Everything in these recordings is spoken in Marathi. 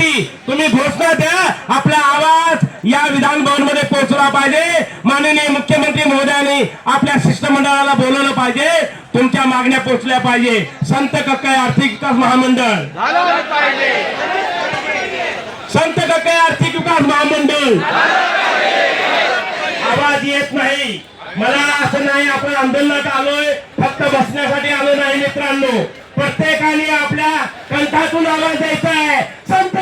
त्यासाठी तुम्ही घोषणा द्या आपला आवाज या विधान भवनमध्ये पोहोचला पाहिजे. माननीय मुख्यमंत्री महोदयांनी आपल्या शिष्टमंडळाला बोलवलं पाहिजे. तुमच्या मागण्या पोहोचल्या पाहिजे. संत कक्काय आर्थिक विकास महामंडळ. संत कक्काय आर्थिक विकास महामंडळ. आवाज येत नाही. मला असं नाही आपण आंदोलनात आलोय. फक्त बसण्यासाठी आलो नाही मित्रांनो. प्रत्येकाने आपल्या कंठातून आवाज द्यायचा आहे. संत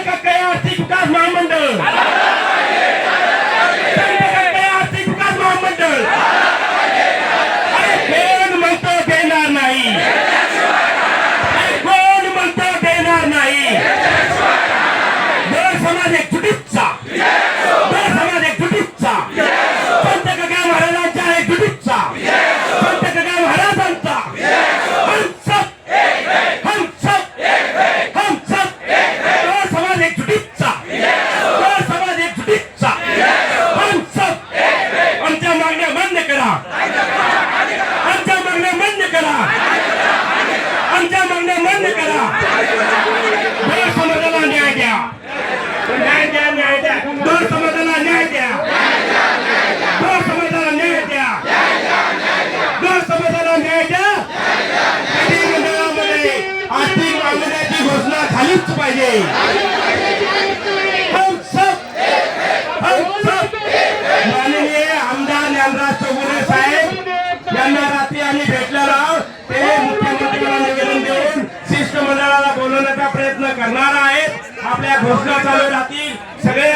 माननीय आमदार ज्ञानराज चौगुले साहेब यांना रात्री आम्ही भेटलेलो आहोत. ते मुख्यमंत्र्यांना निवेदन देऊन शिष्टमंडळाला बोलवण्याचा प्रयत्न करणार आहेत. आपल्या घोषणा चालू राहतील. सगळे